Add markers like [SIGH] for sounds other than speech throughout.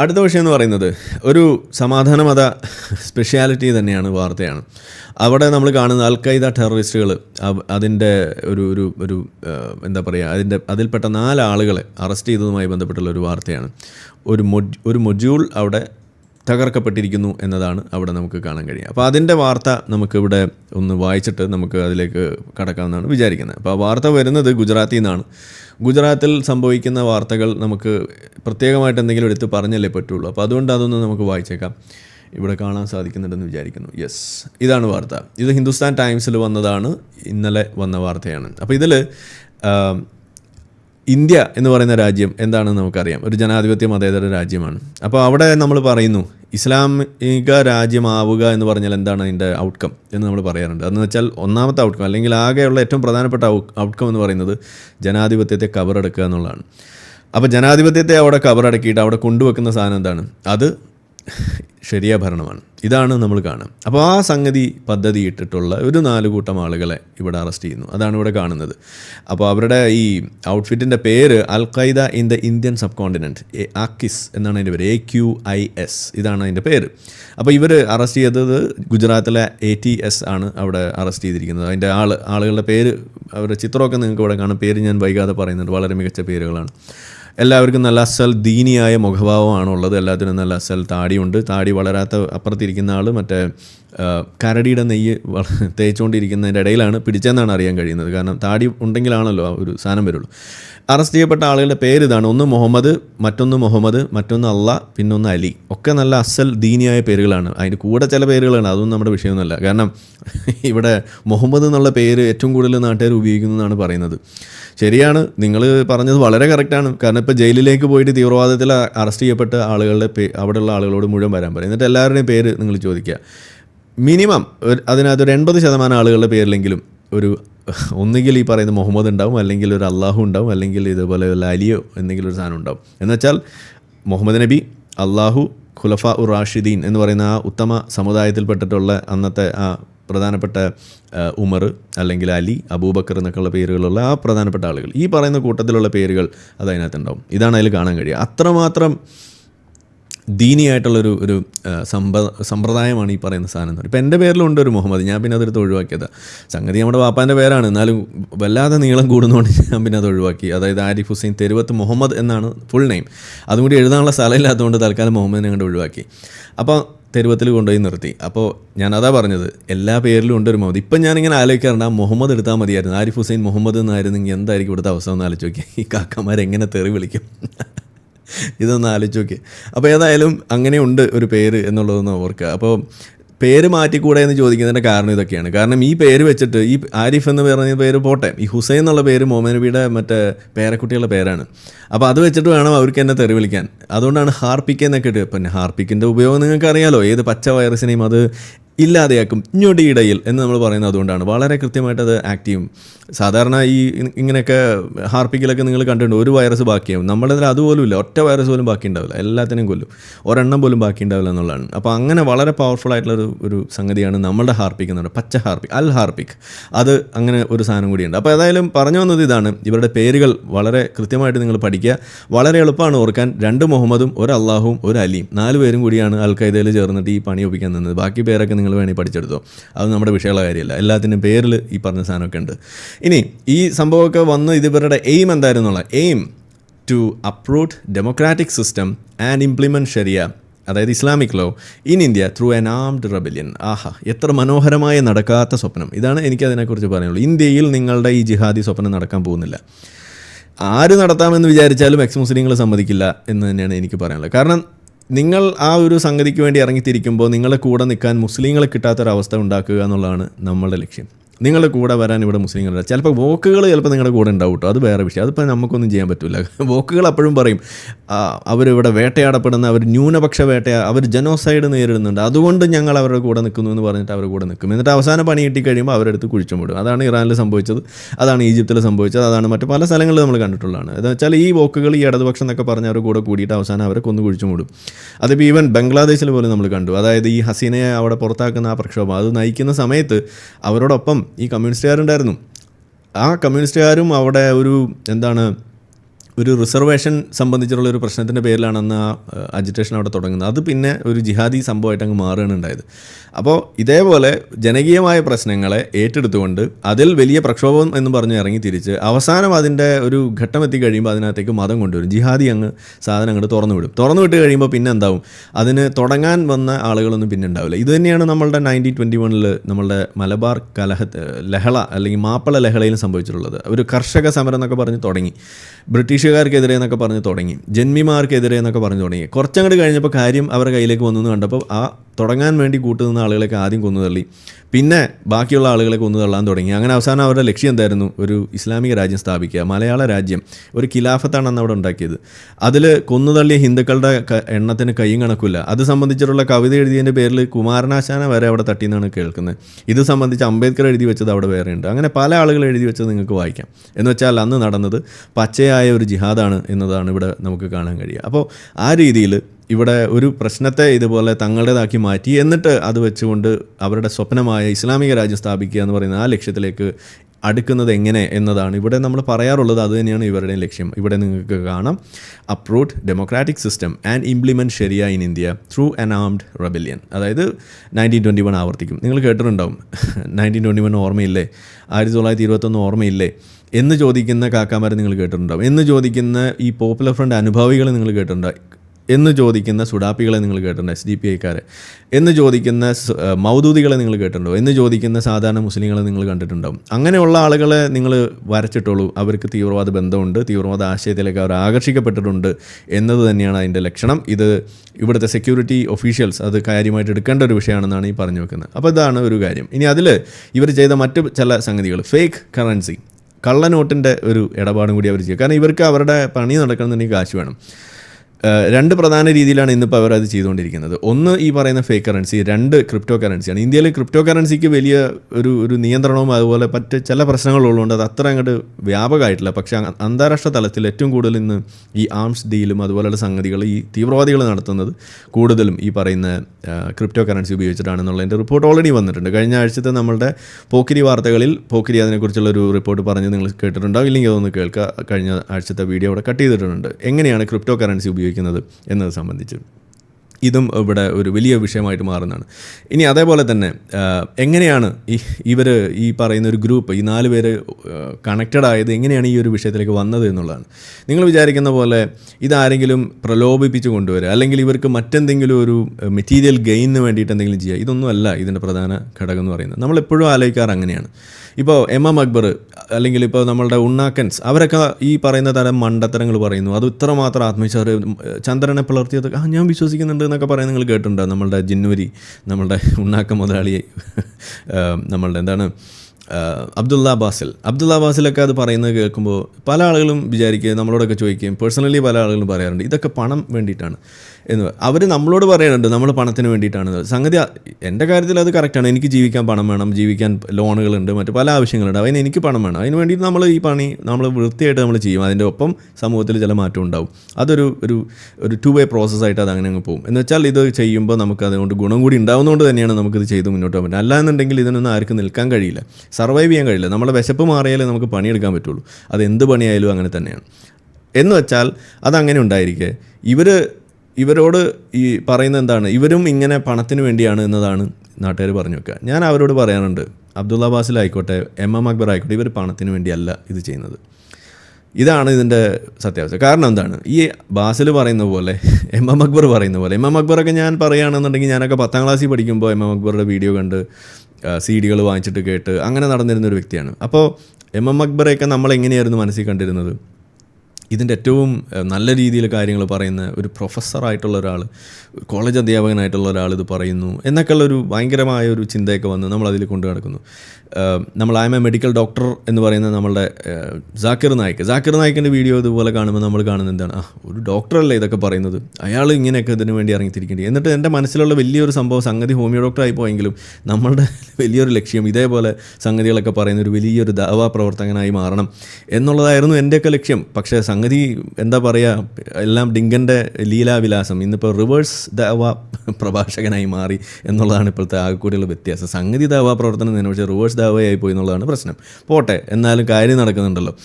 അടുത്ത വിഷയം എന്ന് പറയുന്നത് ഒരു സമാധാന മത സ്പെഷ്യാലിറ്റി തന്നെയാണ് വാർത്തയാണ്. അവിടെ നമ്മൾ കാണുന്ന അൽ ടെററിസ്റ്റുകൾ അതിന്റെ ഒരു ഒരു ഒരു എന്താ പറയുക അതിന്റെ അതിൽപ്പെട്ട നാല് ആളുകളെ അറസ്റ്റ് ചെയ്തതുമായി ബന്ധപ്പെട്ടുള്ള ഒരു വാർത്തയാണ്. ഒരു ഒരു മൊജ്യൂൾ അവിടെ തകർക്കപ്പെട്ടിരിക്കുന്നു എന്നതാണ് അവിടെ നമുക്ക് കാണാൻ കഴിയുക. അപ്പോൾ അതിന്റെ വാർത്ത നമുക്കിവിടെ ഒന്ന് വായിച്ചിട്ട് നമുക്ക് അതിലേക്ക് കടക്കാമെന്നാണ് വിചാരിക്കുന്നത്. അപ്പോൾ ആ വാർത്ത വരുന്നത് ഗുജറാത്തിൽ നിന്നാണ് ഗുജറാത്തിൽ സംഭവിക്കുന്ന വാർത്തകൾ നമുക്ക് പ്രത്യേകമായിട്ട് എന്തെങ്കിലും എടുത്ത് പറഞ്ഞല്ലേ പറ്റുള്ളൂ. അപ്പോൾ അതുകൊണ്ട് അതൊന്ന് നമുക്ക് വായിച്ചേക്കാം. ഇവിടെ കാണാൻ സാധിക്കുന്നുണ്ടെന്ന് വിചാരിക്കുന്നു. യെസ് ഇതാണ് വാർത്ത. ഇത് ഹിന്ദുസ്ഥാൻ ടൈംസിൽ വന്നതാണ്. ഇന്നലെ വന്ന വാർത്തയാണ്. അപ്പോൾ ഇതിൽ ഇന്ത്യ എന്ന് പറയുന്ന രാജ്യം എന്താണെന്ന് നമുക്കറിയാം. ഒരു ജനാധിപത്യ മതേതര രാജ്യമാണ്. അപ്പോൾ അവിടെ നമ്മൾ പറയുന്നു ഇസ്ലാമിക രാജ്യമാവുക എന്ന് പറഞ്ഞാൽ എന്താണ് അതിന്റെ ഔട്ട്കം എന്ന് നമ്മൾ പറയാറുണ്ട്. അതെന്ന് വെച്ചാൽ ഒന്നാമത്തെ ഔട്ട്കം അല്ലെങ്കിൽ ആകെയുള്ള ഏറ്റവും പ്രധാനപ്പെട്ട ഔട്ട്കം എന്ന് പറയുന്നത് ജനാധിപത്യത്തെ കവറടക്കുക എന്നുള്ളതാണ്. അപ്പോൾ ജനാധിപത്യത്തെ അവിടെ കവറടക്കിയിട്ട് അവിടെ കൊണ്ടുവെക്കുന്ന സാധനം എന്താണ്? അത് ശരിയ ഭരണമാണ് ഇതാണ് നമ്മൾ കാണുക. അപ്പോൾ ആ സംഗതി പദ്ധതി ഇട്ടിട്ടുള്ള ഒരു നാല് കൂട്ടം ആളുകളെ ഇവിടെ അറസ്റ്റ് ചെയ്യുന്നു. അതാണ് ഇവിടെ കാണുന്നത്. അപ്പോൾ അവരുടെ ഈ ഔട്ട്ഫിറ്റിന്റെ പേര് Al Qaeda in the Indian subcontinent AQIS എന്നാണ് അതിന്റെ പേര്. എ ക്യു ഐ എസ് ഇതാണ് അതിന്റെ പേര്. അപ്പോൾ ഇവർ അറസ്റ്റ് ചെയ്തത് ഗുജറാത്തിലെ എ ടി എസ് ആണ് അവിടെ അറസ്റ്റ് ചെയ്തിരിക്കുന്നത്. അതിന്റെ ആൾ ആളുകളുടെ പേര് അവരുടെ ചിത്രമൊക്കെ നിങ്ങൾക്ക് ഇവിടെ കാണാം. പേര് ഞാൻ വൈകാതെ പറയുന്നുണ്ട്. വളരെ മികച്ച പേരുകളാണ്. എല്ലാവർക്കും നല്ല അസൽ ദീനിയായ മുഖഭാവമാണുള്ളത്. എല്ലാത്തിനും നല്ല അസൽ താടിയുണ്ട്. താടി വളരാത്ത അപ്പുറത്തിരിക്കുന്ന ആൾ മറ്റേ കരടിയുടെ നെയ്യ് തേച്ചുകൊണ്ടിരിക്കുന്നതിന്റെ ഇടയിലാണ് പിടിച്ചതെന്നാണ് അറിയാൻ കഴിയുന്നത്. കാരണം താടി ഉണ്ടെങ്കിലാണല്ലോ ആ ഒരു സാധനം വരുള്ളൂ. അറസ്റ്റ് ചെയ്യപ്പെട്ട ആളുകളുടെ പേര് ഇതാണ്. ഒന്ന് മുഹമ്മദ് മറ്റൊന്ന് മുഹമ്മദ് മറ്റൊന്ന് അല്ല പിന്നൊന്ന് അലി. ഒക്കെ നല്ല അസൽ ദീനിയായ പേരുകളാണ്. അതിന്റെ കൂടെ ചില പേരുകളാണ്. അതൊന്നും നമ്മുടെ വിഷയമൊന്നുമല്ല. കാരണം ഇവിടെ മുഹമ്മദ് എന്നുള്ള പേര് ഏറ്റവും കൂടുതൽ നാട്ടുകാർ ഉപയോഗിക്കുന്നതാണ് പറയുന്നത്. ശരിയാണ്. നിങ്ങൾ പറഞ്ഞത് വളരെ കറക്റ്റാണ് കാരണം ഇപ്പോൾ ജയിലിലേക്ക് പോയിട്ട് തീവ്രവാദത്തിൽ അറസ്റ്റ് ചെയ്യപ്പെട്ട ആളുകളുടെ പേ അവിടെയുള്ള ആളുകളോട് മുഴുവൻ വരാൻ പറയും. എന്നിട്ട് എല്ലാവരുടെയും പേര് നിങ്ങൾ ചോദിക്കുക. മിനിമം അതിനകത്ത് ഒരു എൺപത് ശതമാനം ആളുകളുടെ പേരിലെങ്കിലും ഒരു ഒന്നുകിൽ ഈ പറയുന്ന മുഹമ്മദ് ഉണ്ടാവും അല്ലെങ്കിൽ ഒരു അള്ളാഹു ഉണ്ടാവും അല്ലെങ്കിൽ ഇതുപോലെ വല്ല അലിയോ എന്തെങ്കിലും ഒരു സാധനം ഉണ്ടാവും. എന്നുവെച്ചാൽ മുഹമ്മദ് നബി അള്ളാഹു ഖുലഫ ഉർ റാഷിദീൻ എന്ന് പറയുന്ന ആ ഉത്തമ സമുദായത്തിൽപ്പെട്ടിട്ടുള്ള അന്നത്തെ ആ പ്രധാനപ്പെട്ട ഉമർ അല്ലെങ്കിൽ അലി അബൂബക്കർ എന്നൊക്കെയുള്ള പേരുകളുള്ള ആ പ്രധാനപ്പെട്ട ആളുകൾ. ഈ പറയുന്ന കൂട്ടത്തിലുള്ള പേരുകൾ അത് അതിനകത്തുണ്ടാവും ഇതാണ് അതിൽ കാണാൻ കഴിയുക. അത്രമാത്രം ദീനിയായിട്ടുള്ളൊരു ഒരു സമ്പ സമ്പ്രദായമാണ് ഈ പറയുന്ന സാധനം എന്ന് ഇപ്പം എന്റെ പേരിലുണ്ട് ഒരു മുഹമ്മദ്. ഞാൻ പിന്നെ അതെടുത്ത് ഒഴിവാക്കിയത്. സംഗതി നമ്മുടെ വാപ്പാന്റെ പേരാണ്. എന്നാലും വല്ലാതെ നീളം കൂടുന്നതുകൊണ്ട് ഞാൻ പിന്നെ അത് ഒഴിവാക്കി. അതായത് ആരിഫ് ഹുസൈൻ തെരുവത്ത് മുഹമ്മദ് എന്നാണ് ഫുൾ നെയിം അതും കൂടി എഴുതാനുള്ള സ്ഥലമില്ലാത്തതുകൊണ്ട് തൽക്കാലം മുഹമ്മദിനെ കണ്ട് ഒഴിവാക്കി. അപ്പോൾ തെരുവത്തിൽ കൊണ്ടുപോയി നിർത്തി. അപ്പോൾ ഞാൻ അതാ പറഞ്ഞത് എല്ലാ പേരിലും ഉണ്ട് ഒരു മുഹമ്മദ്. ഇപ്പം ഞാനിങ്ങനെ ആലോചിക്കാറുണ്ട് ആ മുഹമ്മദ് എടുത്താൽ മതിയായിരുന്നു. ആരിഫ് ഹുസൈൻ മുഹമ്മദ് എന്നായിരുന്നെങ്കിൽ എന്തായിരിക്കും ഇവിടുത്തെ അവസ്ഥ? എന്ന് ആലോചിച്ച് നോക്കിയാൽ ഈ കാക്കമാരെങ്ങനെ തെറി വിളിക്കും? ഇതൊന്ന് ആലോചിച്ച് നോക്കി. അപ്പോൾ ഏതായാലും അങ്ങനെയുണ്ട് ഒരു പേര് എന്നുള്ളതൊന്നും ഓർക്കുക. അപ്പോൾ പേര് മാറ്റിക്കൂടെ എന്ന് ചോദിക്കുന്നതിന്റെ കാരണം ഇതൊക്കെയാണ്. കാരണം ഈ പേര് വെച്ചിട്ട് ഈ ആരിഫ് എന്ന് പറഞ്ഞ പേര് പോട്ടെ ഈ ഹുസൈൻ എന്നുള്ള പേര് മുഹമ്മദ് നബിയുടെ മറ്റേ പേരക്കുട്ടികളുടെ പേരാണ്. അപ്പോൾ അത് വെച്ചിട്ട് വേണം അവർക്ക് എന്നെ തെറി വിളിക്കാൻ. അതുകൊണ്ടാണ് ഹാർപ്പിക്ക് എന്നൊക്കെ ഇട്ട് പിന്നെ ഹാർപ്പിക്കിന്റെ ഉപയോഗം നിങ്ങൾക്ക് അറിയാലോ ഏത് പച്ച വൈറസിനെയും അത് ഇല്ലാതെയാക്കും. ഞൊടിയിടയിൽ എന്ന് നമ്മൾ പറയുന്നത് അതുകൊണ്ടാണ്. വളരെ കൃത്യമായിട്ട് അത് ആക്ട് ചെയ്യും. സാധാരണ ഈ ഇങ്ങനെയൊക്കെ ഹാർപ്പിക്കിലൊക്കെ നിങ്ങൾ കണ്ടിട്ടുണ്ട്. ഒരു വൈറസ് ബാക്കിയാവും. നമ്മുടെ ഇതിൽ അതുപോലും ഇല്ല ഒറ്റ വൈറസ് പോലും ബാക്കി ഉണ്ടാവില്ല എല്ലാത്തിനും കൊല്ലും. ഒരെണ്ണം പോലും ബാക്കി ഉണ്ടാവില്ല എന്നുള്ളതാണ്. അപ്പോൾ അങ്ങനെ വളരെ പവർഫുൾ ആയിട്ടുള്ള ഒരു സംഗതിയാണ് നമ്മുടെ ഹാർപ്പിക് എന്ന് പറയുന്നത്. പച്ച ഹാർപ്പിക് അൽ ഹാർപ്പിക് അത് അങ്ങനെ ഒരു സാധനം കൂടിയുണ്ട്. അപ്പോൾ ഏതായാലും പറഞ്ഞു വന്നത് ഇതാണ്. ഇവരുടെ പേരുകൾ വളരെ കൃത്യമായിട്ട് നിങ്ങൾ പഠിക്കുക. വളരെ എളുപ്പമാണ് ഓർക്കാൻ. രണ്ട് മുഹമ്മദും ഒരു അള്ളാഹുവും ഒരു അലിയും. നാല് പേരും കൂടിയാണ് അൽ ഖൈദയിൽ ചേർന്നിട്ട് ഈ പണി ഒപ്പിക്കാൻ നിന്നത്. ബാക്കി പേരൊക്കെ നിങ്ങൾ വേണമെങ്കിൽ പഠിച്ചെടുത്തോ. അത് നമ്മുടെ വിഷയമുള്ള കാര്യമല്ല. എല്ലാത്തിന്റെ പേരിൽ ഈ പറഞ്ഞ സാധനമൊക്കെ ഉണ്ട്. ഇനി ഈ സംഭവമൊക്കെ വന്ന് ഇത് ഇവരുടെ എയിം എന്നുള്ള aim to approve democratic system and implement sharia അതായത് Islamic law in India through an armed rebellion ആഹാ എത്ര മനോഹരമായ നടക്കാത്ത സ്വപ്നം. ഇതാണ് എനിക്ക് അതിനെക്കുറിച്ച് പറയാനുള്ളൂ ഇന്ത്യയിൽ നിങ്ങളുടെ ഈ ജിഹാദി സ്വപ്നം നടക്കാൻ പോകുന്നില്ല. ആര് നടത്താമെന്ന് വിചാരിച്ചാലും എക്സ് മുസ്ലിങ്ങൾ സമ്മതിക്കില്ല എന്ന് തന്നെയാണ് എനിക്ക് പറയാനുള്ളത്. കാരണം നിങ്ങൾ ആ ഒരു സംഗതിക്ക് വേണ്ടി ഇറങ്ങിത്തിരിക്കുമ്പോൾ നിങ്ങളുടെ കൂടെ നിൽക്കാൻ മുസ്ലിങ്ങളെ കിട്ടാത്തൊരവസ്ഥ ഉണ്ടാക്കുക എന്നുള്ളതാണ് നമ്മളുടെ ലക്ഷ്യം. നിങ്ങളുടെ കൂടെ വരാൻ ഇവിടെ മുസ്ലിങ്ങളുണ്ട് ചിലപ്പോൾ വോക്കുകൾ ചിലപ്പോൾ നിങ്ങളുടെ കൂടെ ഉണ്ടാവും കേട്ടോ അത് വേറെ വിഷയം. അതിപ്പോൾ നമുക്കൊന്നും ചെയ്യാൻ പറ്റില്ല വോക്കുകൾ അപ്പോഴും പറയും അവരിവിടെ വേട്ടയാടപ്പെടുന്ന അവർ ന്യൂനപക്ഷ വേട്ട അവർ ജനോസൈഡ് നേരിടുന്നുണ്ട്. അതുകൊണ്ട് ഞങ്ങൾ അവരുടെ കൂടെ നിൽക്കുന്നു എന്ന് പറഞ്ഞിട്ട് അവരുടെ കൂടെ നിൽക്കും. എന്നിട്ട് അവസാനം പണി കിട്ടി കഴിയുമ്പോൾ അവരെടുത്ത് കുഴിച്ചു വിടും. അതാണ് ഇറാനിൽ സംഭവിച്ചത്. അതാണ് ഈജിപ്തിൽ സംഭവിച്ചത്. അതാണ് മറ്റു പല സ്ഥലങ്ങളിൽ നമ്മൾ കണ്ടിട്ടുള്ളതാണ്. എന്താ വെച്ചാൽ ഈ വോക്കുകൾ ഈ ഇടതുപക്ഷം എന്നൊക്കെ പറഞ്ഞ് അവരുടെ കൂടെ കൂടിയിട്ട് അവസാനം അവരെ കൊന്നു കുഴിച്ചു മൂടും അതിപ്പോൾ ഈവൻ ബംഗ്ലാദേശിൽ പോലും നമ്മൾ കണ്ടു. അതായത് ഈ ഹസീനയെ അവിടെ പുറത്താക്കുന്ന ആ പ്രക്ഷോഭം അത് നയിക്കുന്ന സമയത്ത് അവരോടൊപ്പം ഈ കമ്മ്യൂണിസ്റ്റുകാരുണ്ടായിരുന്നു ആ കമ്മ്യൂണിസ്റ്റുകാരും അവിടെ ഒരു എന്താണ് ഒരു റിസർവേഷൻ സംബന്ധിച്ചുള്ള ഒരു പ്രശ്നത്തിന്റെ പേരിലാണ് അന്ന് ആ അജിറ്റേഷൻ അവിടെ തുടങ്ങുന്നത്. അത് പിന്നെ ഒരു ജിഹാദി സംഭവമായിട്ട് അങ്ങ് മാറുകയാണ് ഉണ്ടായത്. അപ്പോൾ ഇതേപോലെ ജനകീയമായ പ്രശ്നങ്ങളെ ഏറ്റെടുത്തുകൊണ്ട് അതിൽ വലിയ പ്രക്ഷോഭം എന്ന് പറഞ്ഞ് ഇറങ്ങി തിരിച്ച് അവസാനം അതിന്റെ ഒരു ഘട്ടം എത്തി കഴിയുമ്പോൾ അതിനകത്തേക്ക് മതം കൊണ്ടുവരും. ജിഹാദി അങ്ങ് സാധനം അങ്ങോട്ട് തുറന്നു വിടും. തുറന്നു വിട്ട് കഴിയുമ്പോൾ പിന്നെ എന്താവും? അതിന് തുടങ്ങാൻ വന്ന ആളുകളൊന്നും പിന്നെ ഉണ്ടാവില്ല. ഇത് തന്നെയാണ് നമ്മളുടെ നയന്റീൻ ട്വന്റി വണ്ണിൽ നമ്മളുടെ മലബാർ കലഹ ലഹള അല്ലെങ്കിൽ മാപ്പിള ലഹളയിലും സംഭവിച്ചിട്ടുള്ളത്. ഒരു കർഷക സമരം എന്നൊക്കെ പറഞ്ഞ് തുടങ്ങി. ബ്രിട്ടീഷുകാർക്കെതിരെ എന്നൊക്കെ പറഞ്ഞ് തുടങ്ങി. ജന്മിമാർക്കെതിരെ എന്നൊക്കെ പറഞ്ഞ് തുടങ്ങി. കുറച്ചങ്ങോട്ട് കഴിഞ്ഞപ്പോൾ കാര്യം അവരുടെ കയ്യിലേക്ക് വന്നു കണ്ടപ്പോൾ ആ തുടങ്ങാൻ വേണ്ടി കൂട്ടുനിന്ന ആളുകളൊക്കെ ആദ്യം കൊന്നു തള്ളി. പിന്നെ ബാക്കിയുള്ള ആളുകളെ കൊന്നു തള്ളാൻ തുടങ്ങി. അങ്ങനെ അവസാനം അവരുടെ ലക്ഷ്യം എന്തായിരുന്നു? ഒരു ഇസ്ലാമിക രാജ്യം സ്ഥാപിക്കുക. മലയാള രാജ്യം. ഒരു ഖിലാഫത്താണ് അന്ന് അവിടെ ഉണ്ടാക്കിയത്. അതിൽ കൊന്നുതള്ളിയ ഹിന്ദുക്കളുടെ എണ്ണത്തിന് കൈയും കണക്കില്ല അത് സംബന്ധിച്ചിട്ടുള്ള കവിത എഴുതിയതിന്റെ പേരിൽ കുമാരനാശാന വരെ അവിടെ തട്ടിയെന്നാണ് കേൾക്കുന്നത്. ഇത് സംബന്ധിച്ച് അംബേദ്കർ എഴുതി വെച്ചത് അവിടെ വേറെയുണ്ട്. അങ്ങനെ പല ആളുകൾ എഴുതി വെച്ചത് നിങ്ങൾക്ക് വായിക്കാം. എന്ന് വെച്ചാൽ അന്ന് നടന്നത് പച്ചയായ ഒരു ജിഹാദാണ് എന്നതാണ് ഇവിടെ നമുക്ക് കാണാൻ കഴിയുക. അപ്പോൾ ആ രീതിയിൽ ഇവിടെ ഒരു പ്രശ്നത്തെ ഇതുപോലെ തങ്ങളുടേതാക്കി മാറ്റി എന്നിട്ട് അത് വെച്ചുകൊണ്ട് അവരുടെ സ്വപ്നമായ ഇസ്ലാമിക രാജ്യം സ്ഥാപിക്കുക എന്ന് പറയുന്ന ആ ലക്ഷ്യത്തിലേക്ക് അടുക്കുന്നത് എങ്ങനെ എന്നതാണ് ഇവിടെ നമ്മൾ പറയാറുള്ളത് അത് തന്നെയാണ് ഇവരുടെ ലക്ഷ്യം. ഇവിടെ നിങ്ങൾക്ക് കാണാം. Approved democratic system and implement sharia in India through an armed rebellion അതായത് നയന്റീൻ ട്വന്റി വൺ ആവർത്തിക്കും. നിങ്ങൾ കേട്ടിട്ടുണ്ടാവും. നയന്റീൻ ട്വന്റി വൺ ഓർമ്മയില്ലേ? ആയിരത്തി തൊള്ളായിരത്തി ഇരുപത്തൊന്ന് ഓർമ്മയില്ലേ? എന്ന് ചോദിക്കുന്ന കാക്കാമാരെ നിങ്ങൾ കേട്ടിട്ടുണ്ടാവും. എന്ന് ചോദിക്കുന്ന ഈ പോപ്പുലർ ഫ്രണ്ട് അനുഭാവികളെ നിങ്ങൾ കേട്ടിട്ടുണ്ടാവും. എന്ന് ചോദിക്കുന്ന സുഡാപ്പികളെ നിങ്ങൾ കേട്ടിട്ടുണ്ട് എസ് ഡി പി ഐക്കാരെ എന്ന് ചോദിക്കുന്ന മൗദൂദികളെ നിങ്ങൾ കേട്ടിട്ടുണ്ടോ എന്ന് ചോദിക്കുന്ന സാധാരണ മുസ്ലിങ്ങളെ നിങ്ങൾ കണ്ടിട്ടുണ്ടാവും. അങ്ങനെയുള്ള ആളുകളെ നിങ്ങൾ വരച്ചിട്ടുള്ളൂ അവർക്ക് തീവ്രവാദ ബന്ധമുണ്ട് തീവ്രവാദ ആശയത്തിലേക്ക് അവർ ആകർഷിക്കപ്പെട്ടിട്ടുണ്ട് എന്നത് തന്നെയാണ് അതിന്റെ ലക്ഷണം. ഇത് ഇവിടുത്തെ സെക്യൂരിറ്റി ഒഫീഷ്യൽസ് അത് കാര്യമായിട്ട് എടുക്കേണ്ട ഒരു വിഷയമാണെന്നാണ് ഈ പറഞ്ഞു വെക്കുന്നത് അപ്പോൾ ഇതാണ് ഒരു കാര്യം. ഇനി അതിൽ ഇവർ ചെയ്ത മറ്റ് ചില സംഗതികൾ. ഫേക്ക് കറൻസി കള്ളനോട്ടിന്റെ ഒരു ഇടപാടും കൂടി അവർ ചെയ്യുക കാരണം ഇവർക്ക് അവരുടെ പണി നടക്കണമെന്നുണ്ടെങ്കിൽ കാശ് വേണം. രണ്ട് പ്രധാന രീതിയിലാണ് ഇന്നിപ്പോൾ അവർ അത് ചെയ്തുകൊണ്ടിരിക്കുന്നത്. ഒന്ന് ഈ പറയുന്ന ഫേക്ക് കറൻസി രണ്ട് ക്രിപ്റ്റോ കറൻസിയാണ് ഇന്ത്യയിൽ ക്രിപ്റ്റോ കറൻസിക്ക് വലിയ ഒരു ഒരു നിയന്ത്രണവും അതുപോലെ മറ്റ് ചില പ്രശ്നങ്ങളുള്ളതുകൊണ്ട് അത് അത്ര അങ്ങോട്ട് വ്യാപകമായിട്ടില്ല. പക്ഷേ അന്താരാഷ്ട്ര തലത്തിൽ ഏറ്റവും കൂടുതൽ ഇന്ന് ഈ ആംസ് ഡീലും അതുപോലെയുള്ള സംഗതികൾ ഈ തീവ്രവാദികൾ നടത്തുന്നത് കൂടുതലും ഈ പറയുന്ന ക്രിപ്റ്റോ കറൻസി ഉപയോഗിച്ചിട്ടാണെന്നുള്ളതിന്റെ റിപ്പോർട്ട് ഓൾറെഡി വന്നിട്ടുണ്ട്. കഴിഞ്ഞ ആഴ്ചത്തെ നമ്മളുടെ പോക്കിരി വാർത്തകളിൽ പോക്കിരി അതിനെക്കുറിച്ചുള്ള ഒരു റിപ്പോർട്ട് പറഞ്ഞ് നിങ്ങൾ കേട്ടിട്ടുണ്ടാവും. ഇല്ലെങ്കിൽ അതൊന്ന് കേൾക്കുക കഴിഞ്ഞ ആഴ്ചത്തെ വീഡിയോ അവിടെ കട്ട് ചെയ്തിട്ടുണ്ട്. എങ്ങനെയാണ് ക്രിപ്റ്റോ കറൻസി ഉപയോഗിക്കുന്നത്? എന്നത് സംബന്ധിച്ച്. ഇതും ഇവിടെ ഒരു വലിയ വിഷയമായിട്ട് മാറുന്നതാണ്. ഇനി അതേപോലെ തന്നെ എങ്ങനെയാണ് ഈ ഇവർ ഈ പറയുന്ന ഒരു ഗ്രൂപ്പ് ഈ നാല് പേര് കണക്റ്റഡ് ആയത് എങ്ങനെയാണ് ഈ ഒരു വിഷയത്തിലേക്ക് വന്നത് എന്നുള്ളതാണ്. നിങ്ങൾ വിചാരിക്കുന്ന പോലെ ഇതാരെങ്കിലും പ്രലോഭിപ്പിച്ച് കൊണ്ടുവരിക അല്ലെങ്കിൽ ഇവർക്ക് മറ്റെന്തെങ്കിലും ഒരു മെറ്റീരിയൽ ഗെയിനിന് വേണ്ടിയിട്ട് എന്തെങ്കിലും ചെയ്യുക ഇതൊന്നും അല്ല ഇതിന്റെ പ്രധാന ഘടകം എന്ന് പറയുന്നത്. നമ്മളെപ്പോഴും ആലോചിക്കാറ് അങ്ങനെയാണ്. ഇപ്പോൾ എം എം അക്ബർ അല്ലെങ്കിൽ ഇപ്പോൾ നമ്മളുടെ ഉണ്ണാക്കൻസ് അവരൊക്കെ ഈ പറയുന്ന തരം മണ്ടത്തരങ്ങൾ പറയുന്നു. അത് ഇത്രമാത്രം ആത്മവിശ്വാസം ചന്ദ്രനെ പിളർത്തിയത് ആ ഞാൻ വിശ്വസിക്കുന്നുണ്ട് എന്നൊക്കെ പറയുന്നത് നിങ്ങൾ കേട്ടിട്ടുണ്ടോ? നമ്മളുടെ ജിന്നൂരി നമ്മളുടെ ഉണ്ണാക്ക മുതലാളി [LAUGHS] ആ, നമ്മളുടെ എന്താണ് അബ്ദുള്ള ബാസിൽ. അബ്ദുള്ള ബാസിലൊക്കെ അത് പറയുന്നത് കേൾക്കുമ്പോൾ പല ആളുകളും വിചാരിക്കുക നമ്മളോടൊക്കെ ചോദിക്കുകയും പേഴ്സണലി പല ആളുകളും പറയാറുണ്ട് ഇതൊക്കെ പണം വേണ്ടിയിട്ടാണ്. എന്ന് അവർ നമ്മളോട് പറയുന്നുണ്ട് നമ്മൾ പണത്തിന് വേണ്ടിയിട്ടാണ് സംഗതി എന്റെ കാര്യത്തിൽ അത് കറക്റ്റാണ് എനിക്ക് ജീവിക്കാൻ പണം വേണം ജീവിക്കാൻ ലോണുകളുണ്ട് മറ്റു പല ആവശ്യങ്ങളുണ്ട്. അതിന് എനിക്ക് പണം വേണം. അതിന് വേണ്ടിയിട്ട് നമ്മൾ ഈ പണി നമ്മൾ വൃത്തിയായിട്ട് നമ്മൾ ചെയ്യും. അതിന്റെ ഒപ്പം സമൂഹത്തിൽ ചില മാറ്റം ഉണ്ടാവും. അതൊരു ഒരു ഒരു ടു വേ പ്രോസസ്സായിട്ട് അത് അങ്ങനെ അങ്ങ് പോകും. എന്ന് വെച്ചാൽ ഇത് ചെയ്യുമ്പോൾ നമുക്ക് അതുകൊണ്ട് ഗുണം കൂടി ഉണ്ടാവുന്നതുകൊണ്ട് തന്നെയാണ് നമുക്കിത് ചെയ്ത് മുന്നോട്ട് പോകാൻ പറ്റും അല്ലാന്നുണ്ടെങ്കിൽ ഇതിനൊന്നും ആർക്കും നിൽക്കാൻ കഴിയില്ല. സർവൈവ് ചെയ്യാൻ കഴിയില്ല. നമ്മുടെ വിശപ്പ് മാറിയാലേ നമുക്ക് പണിയെടുക്കാൻ പറ്റുള്ളൂ. അത് എന്ത് പണിയായാലും അങ്ങനെ തന്നെയാണ്. എന്ന് വെച്ചാൽ അതങ്ങനെ ഉണ്ടായിരിക്കെ. ഇവർ ഇവരോട് ഈ പറയുന്ന എന്താണ്? ഇവരും ഇങ്ങനെ പണത്തിന് വേണ്ടിയാണ് എന്നതാണ് നാട്ടുകാർ പറഞ്ഞു വെക്കുക. ഞാൻ അവരോട് പറയാറുണ്ട് അബ്ദുള്ള ബാസിലായിക്കോട്ടെ എം എം അക്ബർ ആയിക്കോട്ടെ ഇവർ പണത്തിന് വേണ്ടിയല്ല ഇത് ചെയ്യുന്നത്. ഇതാണ് ഇതിന്റെ സത്യാവസ്ഥ. കാരണം എന്താണ്? ഈ ബാസിൽ പറയുന്ന പോലെ എം എം അക്ബർ പറയുന്ന പോലെ എം എം അക്ബറൊക്കെ ഞാൻ പറയുകയാണെന്നുണ്ടെങ്കിൽ ഞാനൊക്കെ പത്താം ക്ലാസ്സിൽ പഠിക്കുമ്പോൾ എം എം അക്ബറുടെ വീഡിയോ കണ്ട് സി ഡികൾ വാങ്ങിച്ചിട്ട് കേട്ട് അങ്ങനെ നടന്നിരുന്ന ഒരു വ്യക്തിയാണ്. അപ്പോൾ എം എം അക്ബറെയൊക്കെ നമ്മൾ എങ്ങനെയായിരുന്നു മനസ്സിൽ കണ്ടിരുന്നത്? ഇതിന്റെ ഏറ്റവും നല്ല രീതിയിൽ കാര്യങ്ങൾ പറയുന്ന ഒരു പ്രൊഫസറായിട്ടുള്ള ഒരാൾ കോളേജ് അധ്യാപകനായിട്ടുള്ള ഒരാൾ ഇത് പറയുന്നു എന്നൊക്കെയുള്ള ഒരു ഭയങ്കരമായ ഒരു ചിന്തയൊക്കെ വന്ന് നമ്മൾ അതിൽ കൊണ്ടു നടക്കുന്നു. നമ്മൾ എ മെഡിക്കൽ ഡോക്ടർ എന്ന് പറയുന്ന നമ്മളുടെ ജാക്കിർ നായിക്ക് ജാക്കിർ നായിക്കിന്റെ വീഡിയോ ഇതുപോലെ കാണുമ്പോൾ നമ്മൾ കാണുന്നത് എന്താണ്? ആ ഒരു ഡോക്ടറല്ലേ ഇതൊക്കെ പറയുന്നത്. അയാൾ ഇങ്ങനെയൊക്കെ ഇതിന് വേണ്ടി ഇറങ്ങിത്തിരിക്കേണ്ടി. എന്നിട്ട് എന്റെ മനസ്സിലുള്ള വലിയൊരു സംഭവം സംഗതി ഹോമിയോ ഡോക്ടറായി പോയെങ്കിലും നമ്മളുടെ വലിയൊരു ലക്ഷ്യം ഇതേപോലെ സംഗതികളൊക്കെ പറയുന്ന ഒരു വലിയൊരു ദാവാ പ്രവർത്തകനായി മാറണം എന്നുള്ളതായിരുന്നു എന്റെയൊക്കെ ലക്ഷ്യം. പക്ഷേ സംഗതി എന്താ പറയുക എല്ലാം ഡിങ്കന്റെ ലീലാവിലാസം. ഇന്നിപ്പോൾ റിവേഴ്സ് ദവ പ്രഭാഷകനായി മാറി എന്നുള്ളതാണ് ഇപ്പോഴത്തെ ആകെക്കൂടിയുള്ള വ്യത്യാസം. സംഗതി ദവ പ്രവർത്തനം തന്നെ പക്ഷേ റിവേഴ്സ് ദവയായി പോയി എന്നുള്ളതാണ് പ്രശ്നം. പോട്ടെ എന്നാലും കാര്യം നടക്കുന്നുണ്ടല്ലോ.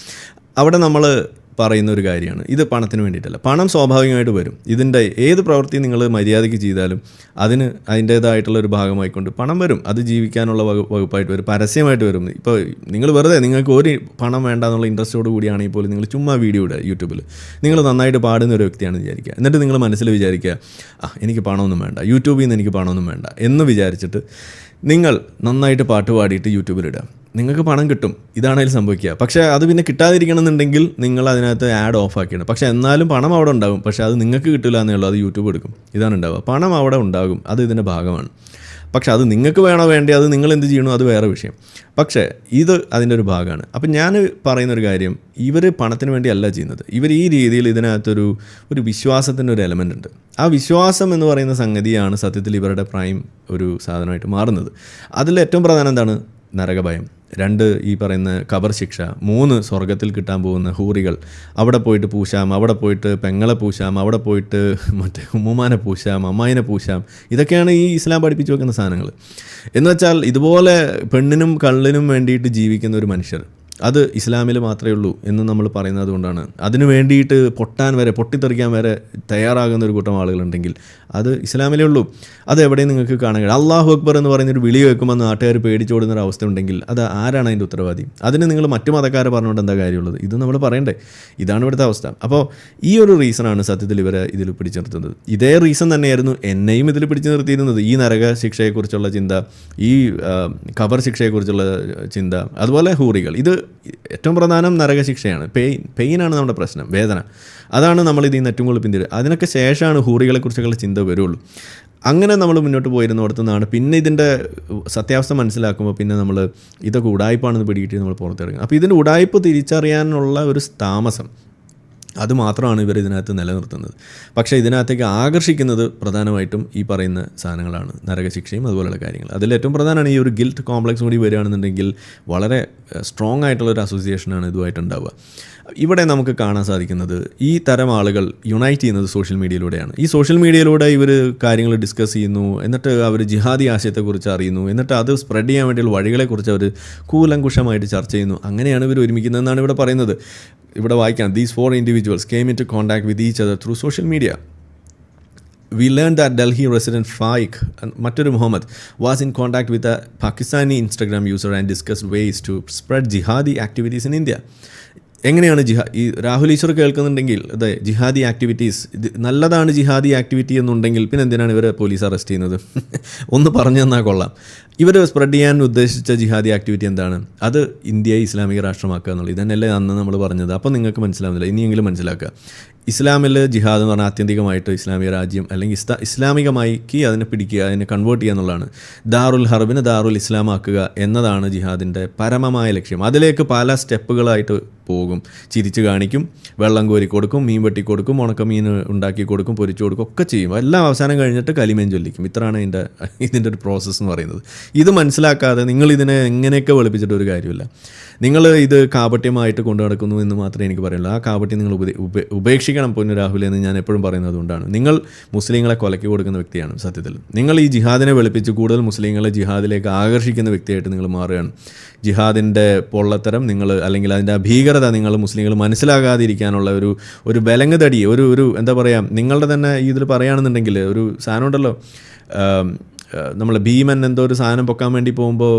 അവിടെ നമ്മൾ പറയുന്ന ഒരു കാര്യമാണ്. ഇത് പണത്തിന് വേണ്ടിയിട്ടല്ല. പണം സ്വാഭാവികമായിട്ട് വരും. ഇതിന്റെ ഏത് പ്രവൃത്തി നിങ്ങൾ മര്യാദയ്ക്ക് ചെയ്താലും അതിന് അതിന്റേതായിട്ടുള്ള ഒരു ഭാഗമായിക്കൊണ്ട് പണം വരും. അത് ജീവിക്കാനുള്ള വകു- വകുപ്പായിട്ട് വരും. പരസ്യമായിട്ട് വരും. ഇപ്പോൾ നിങ്ങൾ വെറുതെ നിങ്ങൾക്ക് ഒരു പണം വേണ്ട എന്നുള്ള ഇൻട്രസ്റ്റോട് കൂടിയാണെങ്കിൽ പോലും നിങ്ങൾ ചുമ്മാ വീഡിയോ ഇടുക യൂട്യൂബിൽ നിങ്ങൾ നന്നായിട്ട് പാടുന്ന ഒരു വ്യക്തിയാണ് വിചാരിക്കുക. എന്നിട്ട് നിങ്ങൾ മനസ്സിൽ വിചാരിക്കുക ആ എനിക്ക് പണമൊന്നും വേണ്ട. യൂട്യൂബിൽ നിന്ന് എനിക്ക് പണമൊന്നും വേണ്ട. എന്ന് വിചാരിച്ചിട്ട് നിങ്ങൾ നന്നായിട്ട് പാട്ട് പാടിയിട്ട് യൂട്യൂബിലിടുക നിങ്ങൾക്ക് പണം കിട്ടും. ഇതാണ് സംഭവിക്കുക. പക്ഷേ അത് പിന്നെ കിട്ടാതിരിക്കണം എന്നുണ്ടെങ്കിൽ നിങ്ങൾ അതിനകത്ത് ആഡ് ഓഫ് ആക്കിയാണ് പക്ഷേ എന്നാലും പണം അവിടെ ഉണ്ടാകും. പക്ഷേ അത് നിങ്ങൾക്ക് കിട്ടില്ല എന്നേ അത് യൂട്യൂബ് എടുക്കും. ഇതാണ് ഉണ്ടാവുക. പണം അവിടെ ഉണ്ടാകും. അത് ഇതിന്റെ ഭാഗമാണ്. പക്ഷെ അത് നിങ്ങൾക്ക് വേണോ വേണ്ടേ അത് നിങ്ങൾ എന്ത് ചെയ്യണോ അത് വേറെ വിഷയം. പക്ഷേ ഇത് അതിന്റെ ഒരു ഭാഗമാണ്. അപ്പം ഞാൻ പറയുന്ന ഒരു കാര്യം ഇവർ പണത്തിന് വേണ്ടിയല്ല ചെയ്യുന്നത്. ഇവർ ഈ രീതിയിൽ ഇതിനകത്തൊരു ഒരു വിശ്വാസത്തിന്റെ ഒരു എലമെന്റ് ഉണ്ട്. ആ വിശ്വാസം എന്ന് പറയുന്ന സംഗതിയാണ് സത്യത്തിൽ ഇവരുടെ പ്രൈം ഒരു സാധനമായിട്ട് മാറുന്നത്. അതിൽ ഏറ്റവും പ്രധാനം എന്താണ്? നരകഭയം. രണ്ട് ഈ പറയുന്ന കബർ ശിക്ഷ മൂന്ന് സ്വർഗത്തിൽ കിട്ടാൻ പോകുന്ന ഹൂറികൾ. അവിടെ പോയിട്ട് പൂശാം അവിടെ പോയിട്ട് പെങ്ങളെ പൂശാം അവിടെ പോയിട്ട് മറ്റേ ഉമ്മുമാനെ പൂശാം അമ്മായിനെ പൂശാം. ഇതൊക്കെയാണ് ഈ ഇസ്ലാം പഠിപ്പിച്ചു വെക്കുന്ന സാധനങ്ങൾ. എന്ന് വെച്ചാൽ ഇതുപോലെ പെണ്ണിനും കള്ളിനും വേണ്ടിയിട്ട് ജീവിക്കുന്ന ഒരു മനുഷ്യർ അത് ഇസ്ലാമിൽ മാത്രമേ ഉള്ളൂ എന്ന് നമ്മൾ പറയുന്നത് കൊണ്ടാണ്. അതിന് വേണ്ടിയിട്ട് പൊട്ടാൻ വരെ പൊട്ടിത്തെറിക്കാൻ വരെ തയ്യാറാകുന്ന ഒരു കൂട്ടം ആളുകളുണ്ടെങ്കിൽ അത് ഇസ്ലാമിലേ ഉള്ളൂ. അത് എവിടെയും നിങ്ങൾക്ക് കാണാൻ കഴിയും. അള്ളാഹു അക്ബർ എന്ന് പറയുന്ന ഒരു വിളി കേൾക്കുമ്പോൾ നാട്ടുകാർ പേടിച്ചോടുന്ന ഒരു അവസ്ഥ ഉണ്ടെങ്കിൽ അത് ആരാണ് അതിന്റെ ഉത്തരവാദി? അതിന് നിങ്ങൾ മറ്റു മതക്കാരെ പറഞ്ഞുകൊണ്ട് എന്താ കാര്യമുള്ളത്? ഇത് നമ്മൾ പറയണ്ടേ. ഇതാണ് ഇവിടുത്തെ അവസ്ഥ. അപ്പോൾ ഈ ഒരു റീസണാണ് സത്യത്തിൽ ഇവരെ ഇതിൽ പിടിച്ചു നിർത്തുന്നത് ഇതേ റീസൺ തന്നെയായിരുന്നു എന്നെയും ഇതിൽ പിടിച്ചു നിർത്തിയിരുന്നത്. ഈ നരക ശിക്ഷയെക്കുറിച്ചുള്ള ചിന്ത ഈ കവർ ശിക്ഷയെക്കുറിച്ചുള്ള ചിന്ത അതുപോലെ ഹൂറികൾ. ഇത് ഏറ്റവും പ്രധാനം നരകശിക്ഷയാണ്. പെയിൻ പെയിനാണ് നമ്മുടെ പ്രശ്നം വേദന. അതാണ് നമ്മൾ ഇതിൽ നിന്ന് ഏറ്റവും കൂടുതൽ പിന്തിരി അതിനൊക്കെ ശേഷമാണ് ഹൂറികളെക്കുറിച്ചുള്ള ചിന്ത വരുള്ളൂ. അങ്ങനെ നമ്മൾ മുന്നോട്ട് പോയിരുന്ന നിന്നാണ് പിന്നെ ഇതിന്റെ സത്യാവസ്ഥ മനസ്സിലാക്കുമ്പോൾ പിന്നെ നമ്മൾ ഇതൊക്കെ ഉടായ്പാണെന്ന് പിടികിട്ടി നമ്മൾ പുറത്തിറങ്ങും അപ്പോൾ ഇതിന്റെ ഉടായ്പ് തിരിച്ചറിയാനുള്ള ഒരു താമസം അത് മാത്രമാണ് ഇവർ ഇതിനകത്ത് നിലനിർത്തുന്നത്. പക്ഷേ ഇതിനകത്തേക്ക് ആകർഷിക്കുന്നത് പ്രധാനമായിട്ടും ഈ പറയുന്ന സാധനങ്ങളാണ്. നരകശിക്ഷയും അതുപോലെയുള്ള കാര്യങ്ങൾ. അതിൽ ഏറ്റവും പ്രധാനമാണ് ഈ ഒരു ഗിൽറ്റ് കോംപ്ലക്സ് കൂടി വരികയാണെന്നുണ്ടെങ്കിൽ വളരെ സ്ട്രോങ് ആയിട്ടുള്ള ഒരു അസോസിയേഷനാണ് ഇതുമായിട്ടുണ്ടാവുക. ഇവിടെ നമുക്ക് കാണാൻ സാധിക്കുന്നത് ഈ തരം ആളുകൾ യുണൈറ്റ് ചെയ്യുന്നത് സോഷ്യൽ മീഡിയയിലൂടെയാണ് ഈ സോഷ്യൽ മീഡിയയിലൂടെ ഇവർ കാര്യങ്ങൾ ഡിസ്കസ് ചെയ്യുന്നു എന്നിട്ട് അവർ ജിഹാദി ആശയത്തെക്കുറിച്ച് അറിയുന്നു എന്നിട്ട് അത് സ്പ്രെഡ് ചെയ്യാൻ വേണ്ടിയുള്ള വഴികളെക്കുറിച്ച് അവർ കൂലങ്കുഷമായിട്ട് ചർച്ച ചെയ്യുന്നു. അങ്ങനെയാണ് ഇവർ ഒരുമിക്കുന്നതെന്നാണ് ഇവിടെ പറയുന്നത്. ഇവിടെ വായിക്കാം. These four individuals came into contact with each other through social media we learn that Delhi resident Faiq മറ്റൊരു Muhammad was in contact with a Pakistani Instagram user and discuss ways to spread jihadi activities in India എങ്ങനെയാണ് ജിഹാ ഈ രാഹുൽ ഈശ്വർ കേൾക്കുന്നുണ്ടെങ്കിൽ അതെ ജിഹാദി activities നല്ലതാണ് ജിഹാദി activity എന്നുണ്ടെങ്കിൽ പിന്നെ എന്തിനാണ് ഇവരെ പോലീസ് അറസ്റ്റ് ചെയ്യുന്നത്? [LAUGHS] ഒന്ന് പറഞ്ഞു തന്നാൽ കൊള്ളാം. ഇവർ സ്പ്രെഡ് ചെയ്യാൻ ഉദ്ദേശിച്ച ജിഹാദി ആക്ടിവിറ്റി എന്താണ്? അത് ഇന്ത്യയെ ഇസ്ലാമിക രാഷ്ട്രമാക്കുക എന്നുള്ളത്. ഇതന്നെയല്ലേ അന്ന് നമ്മൾ പറഞ്ഞത്. അപ്പോൾ നിങ്ങൾക്ക് മനസ്സിലാവുന്നില്ല. ഇനിയെങ്കിലും മനസ്സിലാക്കുക. ഇസ്ലാമിൽ ജിഹാദ് എന്ന് പറഞ്ഞാൽ ആത്യന്തികമായിട്ട് ഇസ്ലാമിക രാജ്യം അല്ലെങ്കിൽ ഇസ്ത ഇസ്ലാമികമായിക്ക് അതിനെ പിടിക്കുക അതിനെ കൺവേർട്ട് ചെയ്യുക എന്നുള്ളതാണ്. ദാറുൽ ഹർബിനെ ദാറുൽ ഇസ്ലാമാക്കുക എന്നതാണ് ജിഹാദിന്റെ പരമമായ ലക്ഷ്യം. അതിലേക്ക് പല സ്റ്റെപ്പുകളായിട്ട് പോകും. ചിരിച്ചു കാണിക്കും വെള്ളം കോരി കൊടുക്കും മീൻ വെട്ടി കൊടുക്കും ഉണക്കമീൻ ഉണ്ടാക്കി കൊടുക്കും പൊരിച്ചു കൊടുക്കും ഒക്കെ ചെയ്യും. എല്ലാം അവസാനം കഴിഞ്ഞിട്ട് കലിമേൻ ചൊല്ലിക്കും ഇത്രയാണ് ഇതിന്റെ ഇതിന്റെ ഒരു പ്രോസസ്സ് എന്ന് പറയുന്നത്. ഇത് മനസ്സിലാക്കാതെ നിങ്ങൾ ഇതിനെ എങ്ങനെയൊക്കെ വെളുപ്പിച്ചിട്ട് ഒരു കാര്യമില്ല. നിങ്ങൾ ഇത് കാപട്യമായിട്ട് കൊണ്ടു നടക്കുന്നു എന്ന് മാത്രമേ എനിക്ക് പറയുള്ളൂ. ആ കാപട്യം നിങ്ങൾ ഉപ ഉപേ- ഉപേക്ഷിക്കണം പൊന്നു രാഹുൽ എന്ന് ഞാൻ എപ്പോഴും പറയുന്നത് അതുകൊണ്ടാണ്. നിങ്ങൾ മുസ്ലിങ്ങളെ കൊലക്കി കൊടുക്കുന്ന വ്യക്തിയാണ് സത്യത്തിൽ. നിങ്ങൾ ഈ ജിഹാദിനെ വെളുപ്പിച്ച് കൂടുതൽ മുസ്ലിങ്ങളെ ജിഹാദിലേക്ക് ആകർഷിക്കുന്ന വ്യക്തിയായിട്ട് നിങ്ങൾ മാറുകയാണ്. ജിഹാദിന്റെ പൊള്ളത്തരം നിങ്ങൾ അല്ലെങ്കിൽ അതിന്റെ ഭീകരത നിങ്ങൾ മുസ്ലിങ്ങൾ മനസ്സിലാകാതിരിക്കാനുള്ള ഒരു ഒരു ബലങ്ങ് തടി ഒരു ഒരു എന്താ പറയുക നിങ്ങളുടെ തന്നെ ഇതിൽ പറയുകയാണെന്നുണ്ടെങ്കിൽ ഒരു സാധനം ഉണ്ടല്ലോ നമ്മൾ ഭീമൻ എന്തോ ഒരു സാധനം പൊക്കാൻ വേണ്ടി പോകുമ്പോൾ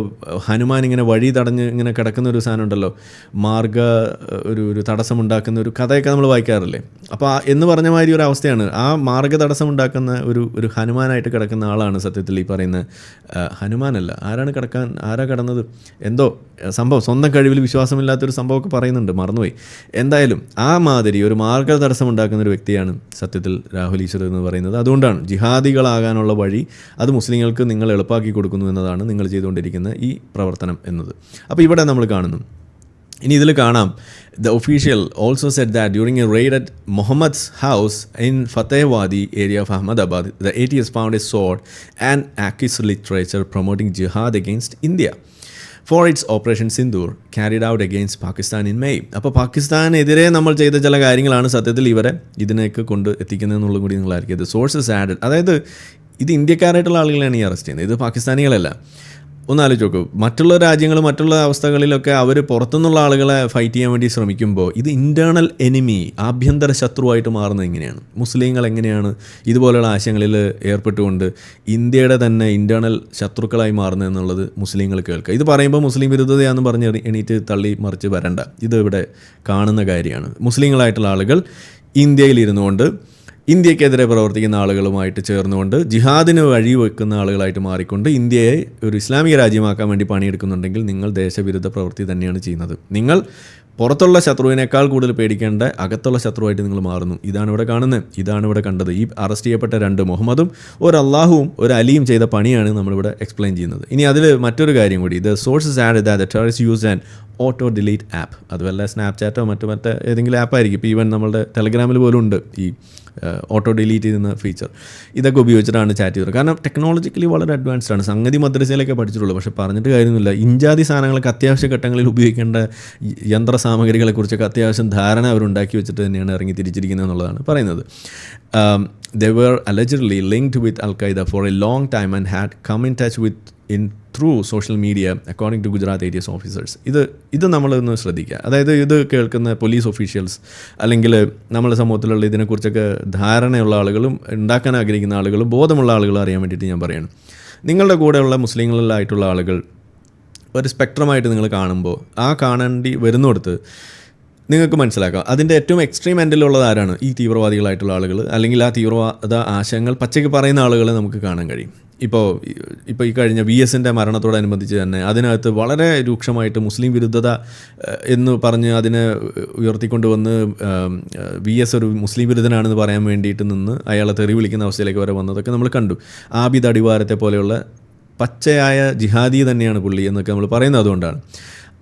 ഹനുമാൻ ഇങ്ങനെ വഴി തടഞ്ഞ് ഇങ്ങനെ കിടക്കുന്ന ഒരു സാധനം ഉണ്ടല്ലോ. മാർഗ ഒരു ഒരു തടസ്സമുണ്ടാക്കുന്ന ഒരു കഥയൊക്കെ നമ്മൾ വായിക്കാറില്ലേ? അപ്പോൾ എന്ന് പറഞ്ഞ മാതിരി ഒരു അവസ്ഥയാണ്. ആ മാർഗ തടസ്സമുണ്ടാക്കുന്ന ഒരു ഒരു ഹനുമാനായിട്ട് കിടക്കുന്ന ആളാണ് സത്യത്തിൽ ഈ പറയുന്ന ഹനുമാനല്ല. ആരാണ് കിടക്കാൻ ആരാ കിടന്നത്? എന്തോ സംഭവം. സ്വന്തം കഴിവിൽ വിശ്വാസമില്ലാത്തൊരു സംഭവമൊക്കെ പറയുന്നുണ്ട്. മറന്നുപോയി. എന്തായാലും ആ മാതിരി ഒരു മാർഗ തടസ്സമുണ്ടാക്കുന്ന ഒരു വ്യക്തിയാണ് സത്യത്തിൽ രാഹുൽ ഈശ്വർ എന്ന് പറയുന്നത്. അതുകൊണ്ടാണ് ജിഹാദികളാകാനുള്ള വഴി അത് മുസ്ലിങ്ങൾക്ക് നിങ്ങൾ എളുപ്പമാക്കി കൊടുക്കുന്നു എന്നതാണ് നിങ്ങൾ ചെയ്തുകൊണ്ടിരിക്കുന്ന ഈ പ്രവർത്തനം എന്നത്. അപ്പോൾ ഇവിടെ നമ്മൾ കാണുന്നു. ഇനി ഇതിൽ കാണാം. The official also said that during a raid at Muhammad's house in Fatehwadi area of Ahmedabad the A T S found a sword and AQIS literature promoting jihad against India for its operation Sindoor carried out against Pakistan in May അപ്പോൾ പാകിസ്ഥാനെതിരെ നമ്മൾ ചെയ്ത ചില കാര്യങ്ങളാണ് സത്യത്തിൽ ഇവരെ ഇതിനേക്ക് കൊണ്ട് എത്തിക്കുന്നതെന്നുള്ളതും കൂടി നിങ്ങളായിരിക്കും. സോഴ്സസ് ആഡഡ് അതായത് ഇത് ഇന്ത്യക്കാരായിട്ടുള്ള ആളുകളെയാണ് ഈ അറസ്റ്റ് ചെയ്യുന്നത്. ഇത് പാകിസ്ഥാനികളല്ല. ഒന്ന് ആലോചിച്ച് നോക്കൂ മറ്റുള്ള രാജ്യങ്ങൾ മറ്റുള്ള അവസ്ഥകളിലൊക്കെ അവർ പുറത്തുനിന്നുള്ള ആളുകളെ ഫൈറ്റ് ചെയ്യാൻ വേണ്ടി ശ്രമിക്കുമ്പോൾ ഇത് ഇന്റേർണൽ എനിമി ആഭ്യന്തര ശത്രുവായിട്ട് മാറുന്നത് എങ്ങനെയാണ് മുസ്ലിങ്ങൾ എങ്ങനെയാണ് ഇതുപോലെയുള്ള ആശയങ്ങളിൽ ഏർപ്പെട്ടുകൊണ്ട് ഇന്ത്യയുടെ തന്നെ ഇന്റേർണൽ ശത്രുക്കളായി മാറുന്നത് എന്നുള്ളത് മുസ്ലിങ്ങൾ കേൾക്കുക. ഇത് പറയുമ്പോൾ മുസ്ലിം വിരുദ്ധതയാണെന്ന് പറഞ്ഞ് എണീ- എണീറ്റ് തള്ളി മറിച്ച് വരണ്ട. ഇത് ഇവിടെ കാണുന്ന കാര്യമാണ്. മുസ്ലിങ്ങളായിട്ടുള്ള ആളുകൾ ഇന്ത്യയിൽ ഇരുന്നുകൊണ്ട് ഇന്ത്യക്കെതിരെ പ്രവർത്തിക്കുന്ന ആളുകളുമായിട്ട് ചേർന്നുകൊണ്ട് ജിഹാദിന് വഴി വെക്കുന്ന ആളുകളായിട്ട് മാറിക്കൊണ്ട് ഇന്ത്യയെ ഒരു ഇസ്ലാമിക രാജ്യമാക്കാൻ വേണ്ടി പണിയെടുക്കുന്നുണ്ടെങ്കിൽ നിങ്ങൾ ദേശവിരുദ്ധ പ്രവൃത്തി തന്നെയാണ് ചെയ്യുന്നത്. നിങ്ങൾ പുറത്തുള്ള ശത്രുവിനേക്കാൾ കൂടുതൽ പേടിക്കേണ്ട അകത്തുള്ള ശത്രുവായിട്ട് നിങ്ങൾ മാറുന്നു. ഇതാണ് ഇവിടെ കാണുന്നത്. ഇതാണ് ഇവിടെ കണ്ടത്. ഈ അറസ്റ്റ് ചെയ്യപ്പെട്ട രണ്ട് മുഹമ്മദും ഒരു അള്ളാഹുവും ഒരു അലിയും ചെയ്ത പണിയാണ് നമ്മളിവിടെ എക്സ്പ്ലെയിൻ ചെയ്യുന്നത്. ഇനി അതിൽ മറ്റൊരു കാര്യം കൂടി. The sources add that terrorist use and auto delete app അതുമല്ല സ്നാപ്ചാറ്റോ മറ്റു മറ്റേ ഏതെങ്കിലും ആപ്പായിരിക്കും ഇപ്പോൾ ഈവൻ നമ്മളുടെ ടെലഗ്രാമിൽ പോലും ഉണ്ട് ഈ ഓട്ടോ ഡിലീറ്റ് ചെയ്യുന്ന ഫീച്ചർ ഇതൊക്കെ ഉപയോഗിച്ചിട്ടാണ് ചാറ്റ് ചെയ്തത്. കാരണം ടെക്നോളജിക്കലി വളരെ അഡ്വാൻസ്ഡ് ആണ്. സംഗതി മദ്രസയിലൊക്കെ പഠിച്ചിട്ടുള്ളൂ. പക്ഷേ പറഞ്ഞിട്ട് കാര്യമൊന്നുമില്ല. ഇഞ്ചാതി സാധനങ്ങളൊക്കെ അത്യാവശ്യ ഘട്ടങ്ങളിൽ ഉപയോഗിക്കേണ്ട യന്ത്ര സാമഗ്രികളെക്കുറിച്ചൊക്കെ അത്യാവശ്യം ധാരണ അവരുണ്ടാക്കി വെച്ചിട്ട് തന്നെയാണ് ഇറങ്ങി തിരിച്ചിരിക്കുന്നത് എന്നുള്ളതാണ് പറയുന്നത്. They were allegedly linked with Al Qaeda for a long time and had come in touch with in through social media according to Gujarat ATS officers ഇത് ഇത് നമ്മളൊന്ന് ശ്രദ്ധിക്കുക. അതായത് ഇത് കേൾക്കുന്ന പോലീസ് ഒഫീഷ്യൽസ് അല്ലെങ്കിൽ നമ്മുടെ സമൂഹത്തിലുള്ള ഇതിനെക്കുറിച്ചൊക്കെ ധാരണയുള്ള ആളുകളും ഉണ്ടാക്കാൻ ആഗ്രഹിക്കുന്ന ആളുകളും ബോധമുള്ള ആളുകളും അറിയാൻ വേണ്ടിയിട്ട് ഞാൻ പറയുന്നു നിങ്ങളുടെ കൂടെയുള്ള മുസ്ലിങ്ങളിലായിട്ടുള്ള ആളുകൾ ഒരു സ്പെക്ട്രമായിട്ട് നിങ്ങൾ കാണുമ്പോൾ ആ കാണേണ്ടി വരുന്നിടത്ത് നിങ്ങൾക്ക് മനസ്സിലാക്കാം. അതിന്റെ ഏറ്റവും എക്സ്ട്രീം എൻഡിലുള്ളത് ആരാണ്? ഈ തീവ്രവാദികളായിട്ടുള്ള ആളുകൾ അല്ലെങ്കിൽ ആ തീവ്രവാദ ആശയങ്ങൾ പച്ചയ്ക്ക് പറയുന്ന ആളുകളെ നമുക്ക് കാണാൻ കഴിയും. ഇപ്പോൾ ഇപ്പോൾ ഈ കഴിഞ്ഞ വി എസിന്റെ മരണത്തോടനുബന്ധിച്ച് തന്നെ അതിനകത്ത് വളരെ രൂക്ഷമായിട്ട് മുസ്ലിം വിരുദ്ധത എന്ന് പറഞ്ഞ് അതിനെ ഉയർത്തിക്കൊണ്ടുവന്ന് വി എസ് ഒരു മുസ്ലിം വിരുദ്ധനാണെന്ന് പറയാൻ വേണ്ടിയിട്ട് നിന്ന് അയാളെ തെറി വിളിക്കുന്ന അവസ്ഥയിലേക്ക് വരെ വന്നതൊക്കെ നമ്മൾ കണ്ടു. ആബിദ് അടിവാരത്തെ പോലെയുള്ള പച്ചയായ ജിഹാദി തന്നെയാണ് പുള്ളി എന്നൊക്കെ നമ്മൾ പറയുന്നത് അതുകൊണ്ടാണ്.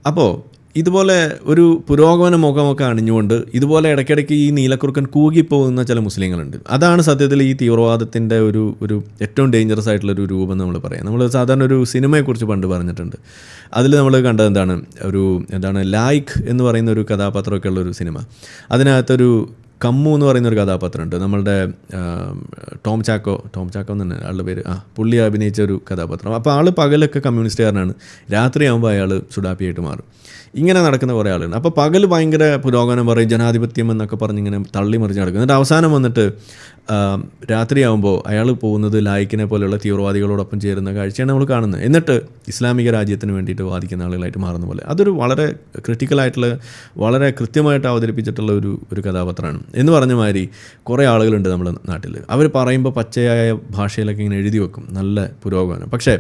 അപ്പോൾ ഇതുപോലെ ഒരു പുരോഗമന മുഖമൊക്കെ അണിഞ്ഞുകൊണ്ട് ഇതുപോലെ ഇടയ്ക്കിടയ്ക്ക് ഈ നീലക്കുറുക്കൻ കൂകിപ്പോകുന്ന ചില മുസ്ലിങ്ങളുണ്ട്. അതാണ് സത്യത്തിൽ ഈ തീവ്രവാദത്തിന്റെ ഒരു ഒരു ഏറ്റവും ഡേഞ്ചറസ് ആയിട്ടുള്ള ഒരു രൂപം നമ്മൾ പറയാം. നമ്മൾ സാധാരണ ഒരു സിനിമയെക്കുറിച്ച് പണ്ട് പറഞ്ഞിട്ടുണ്ട്. അതിൽ നമ്മൾ കണ്ടത് എന്താണ്? ഒരു എന്താണ് ലായിഖ് എന്ന് പറയുന്ന ഒരു കഥാപാത്രമൊക്കെ ഉള്ള ഒരു സിനിമ. അതിനകത്തൊരു കമ്മു എന്ന് പറയുന്ന ഒരു കഥാപാത്രമുണ്ട്. നമ്മളുടെ ടോം ചാക്കോ ടോം ചാക്കോ എന്ന് തന്നെ ആളുടെ പേര്. ആ പുള്ളി അഭിനയിച്ച ഒരു കഥാപാത്രം. അപ്പോൾ ആൾ പകലൊക്കെ കമ്മ്യൂണിസ്റ്റുകാരനാണ്. രാത്രിയാകുമ്പോൾ അയാൾ സുഡാപ്പിയായിട്ട് മാറും. ഇങ്ങനെ നടക്കുന്ന കുറേ ആളുണ്ട് അപ്പോൾ പകൽ ഭയങ്കര പുരോഗമനം പറയും ജനാധിപത്യം എന്നൊക്കെ പറഞ്ഞ് ഇങ്ങനെ തള്ളി മറിച്ച് നടക്കും. എന്നിട്ട് അവസാനം വന്നിട്ട് രാത്രിയാവുമ്പോൾ അയാൾ പോകുന്നത് ലായിക്കിനെ പോലെയുള്ള തീവ്രവാദികളോടൊപ്പം ചേരുന്ന കാഴ്ചയാണ് നമ്മൾ കാണുന്നത്. എന്നിട്ട് ഇസ്ലാമിക രാജ്യത്തിന് വേണ്ടിയിട്ട് വാദിക്കുന്ന ആളുകളായിട്ട് മാറുന്ന പോലെ. അതൊരു വളരെ ക്രിട്ടിക്കലായിട്ടുള്ള വളരെ കൃത്യമായിട്ട് അവതരിപ്പിച്ചിട്ടുള്ള ഒരു ഒരു കഥാപാത്രമാണ്. എന്ന് പറഞ്ഞ മാതിരി കുറേ ആളുകളുണ്ട് നമ്മുടെ നാട്ടിൽ അവർ പറയുമ്പോൾ പച്ചയായ ഭാഷയിലൊക്കെ ഇങ്ങനെ എഴുതി വെക്കും. നല്ല പുരോഗമനം. പക്ഷേ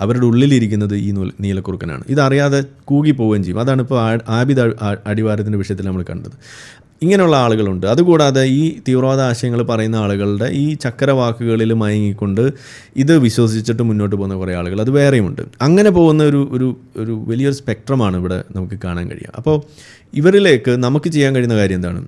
അവരുടെ ഉള്ളിലിരിക്കുന്നത് ഈ നീലക്കുറുക്കനാണ്. ഇതറിയാതെ കൂകി പോവുകയും ചെയ്യും. അതാണ് ഇപ്പോൾ ആബിദ് അടിവാരത്തിന്റെ വിഷയത്തിൽ നമ്മൾ കണ്ടത്. ഇങ്ങനെയുള്ള ആളുകളുണ്ട്. അതുകൂടാതെ ഈ തീവ്രവാദ ആശയങ്ങൾ പറയുന്ന ആളുകളുടെ ഈ ചക്രവാക്കുകളിൽ മയങ്ങിക്കൊണ്ട് ഇത് വിശ്വസിച്ചിട്ട് മുന്നോട്ട് പോകുന്ന കുറേ ആളുകൾ അത് വേറെയുമുണ്ട്. അങ്ങനെ പോകുന്ന ഒരു ഒരു ഒരു വലിയൊരു സ്പെക്ട്രമാണ് ഇവിടെ നമുക്ക് കാണാൻ കഴിയുക. അപ്പോൾ ഇവരിലേക്ക് നമുക്ക് ചെയ്യാൻ കഴിയുന്ന കാര്യം എന്താണ്?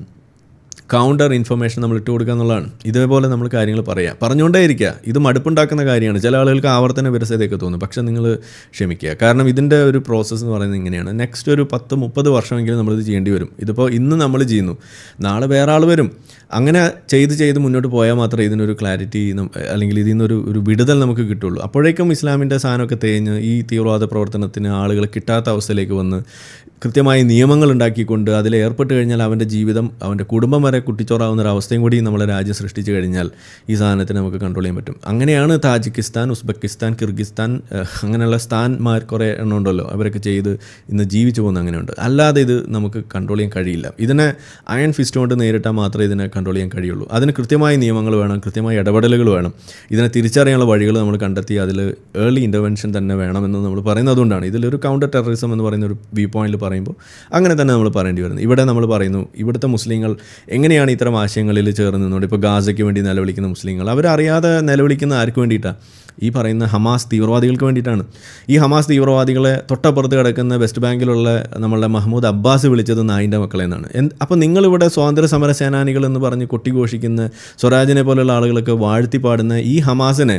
കൗണ്ടർ ഇൻഫർമേഷൻ നമ്മൾ ഇട്ട് കൊടുക്കുക എന്നുള്ളതാണ്. ഇതേപോലെ നമ്മൾ കാര്യങ്ങൾ പറയുക പറഞ്ഞുകൊണ്ടേ ഇരിക്കുക ഇത് മടുപ്പുണ്ടാക്കുന്ന കാര്യമാണ്. ചില ആളുകൾക്ക് ആവർത്തന വിരസതയൊക്കെ തോന്നും. പക്ഷേ നിങ്ങൾ ക്ഷമിക്കുക. കാരണം ഇതിന്റെ ഒരു പ്രോസസ്സ് എന്ന് പറയുന്നത് ഇങ്ങനെയാണ്. നെക്സ്റ്റ് ഒരു പത്ത് മുപ്പത് വർഷമെങ്കിലും നമ്മളിത് ചെയ്യേണ്ടി വരും. ഇതിപ്പോൾ ഇന്ന് നമ്മൾ ചെയ്യുന്നു. നാളെ വേറെ ആൾ വരും. അങ്ങനെ ചെയ്ത് ചെയ്ത് മുന്നോട്ട് പോയാൽ മാത്രമേ ഇതിനൊരു ക്ലാരിറ്റി അല്ലെങ്കിൽ ഇതിൽ നിന്നൊരു ഒരു വിടുതൽ നമുക്ക് കിട്ടുള്ളൂ അപ്പോഴേക്കും ഇസ്ലാമിന്റെ സാധനമൊക്കെ തേഞ്ഞ് ഈ തീവ്രവാദ പ്രവർത്തനത്തിന് ആളുകൾ കിട്ടാത്ത അവസ്ഥയിലേക്ക് വന്ന് കൃത്യമായി നിയമങ്ങൾ ഉണ്ടാക്കിക്കൊണ്ട് അതിൽ ഏർപ്പെട്ട് കഴിഞ്ഞാൽ അവന്റെ ജീവിതം അവന്റെ കുടുംബം വരെ കുട്ടിച്ചോറാവുന്ന ഒരു അവസ്ഥയും കൂടി നമ്മളെ രാജ്യം സൃഷ്ടിച്ചു കഴിഞ്ഞാൽ ഈ സാധനത്തിന് നമുക്ക് കൺട്രോൾ ചെയ്യാൻ പറ്റും. അങ്ങനെയാണ് താജിക്കിസ്ഥാൻ ഉസ്ബെക്കിസ്ഥാൻ കിർഗിസ്ഥാൻ അങ്ങനെയുള്ള സ്ഥാൻമാർ കുറേ എണ്ണം ഉണ്ടല്ലോ. അവരൊക്കെ ചെയ്ത് ഇന്ന് ജീവിച്ചു പോകുന്ന അങ്ങനെയുണ്ട്. അല്ലാതെ ഇത് നമുക്ക് കൺട്രോൾ ചെയ്യാൻ കഴിയില്ല. ഇതിനെ അയൺ ഫിസ്റ്റ് കൊണ്ട് നേരിട്ടാൽ മാത്രമേ ഇതിനെ കൺട്രോൾ ചെയ്യാൻ കഴിയുള്ളൂ. അതിന് കൃത്യമായ നിയമങ്ങൾ വേണം കൃത്യമായ ഇടപെടലുകൾ വേണം. ഇതിനെ തിരിച്ചറിയാനുള്ള വഴികൾ നമ്മൾ കണ്ടെത്തി അതിൽ ഏർലി ഇന്റർവെൻഷൻ തന്നെ വേണമെന്ന് നമ്മൾ പറയുന്നത് അതുകൊണ്ടാണ്. ഇതിലൊരു കൗണ്ടർ ടെററിസം എന്ന് പറയുന്ന ഒരു വ്യൂ പോയിന്റിൽ പറയുമ്പോൾ അങ്ങനെ തന്നെ നമ്മൾ പറയേണ്ടി വരുന്നത് ഇവിടെ നമ്മൾ പറയുന്നു ഇവിടുത്തെ മുസ്ലിങ്ങൾ എങ്ങനെയാണ് ഇത്തരം ആശയങ്ങളിൽ ചേർന്ന് നിന്നുകൊണ്ട് ഇപ്പോൾ ഗാസയ്ക്ക് വേണ്ടി നിലവിളിക്കുന്ന മുസ്ലിങ്ങൾ? അവരറിയാതെ നിലവിളിക്കുന്ന ആർക്ക് വേണ്ടിയിട്ടാണ് ഈ പറയുന്ന ഹമാസ് തീവ്രവാദികൾക്ക് വേണ്ടിയിട്ടാണ്. ഈ ഹമാസ് തീവ്രവാദികളെ തൊട്ടപ്പുറത്ത് കിടക്കുന്ന വെസ്റ്റ് ബാങ്കിലുള്ള നമ്മളുടെ മഹ്മൂദ് അബ്ബാസ് വിളിച്ചത് നായിന്റെ മക്കളെ എന്നാണ് അപ്പോൾ നിങ്ങളിവിടെ സ്വാതന്ത്ര്യ സമര സേനാനികൾ എന്ന് പറഞ്ഞ് കൊട്ടിഘോഷിക്കുന്ന സ്വരാജിനെ പോലെയുള്ള ആളുകളൊക്കെ വാഴ്ത്തി പാടുന്ന ഈ ഹമാസിനെ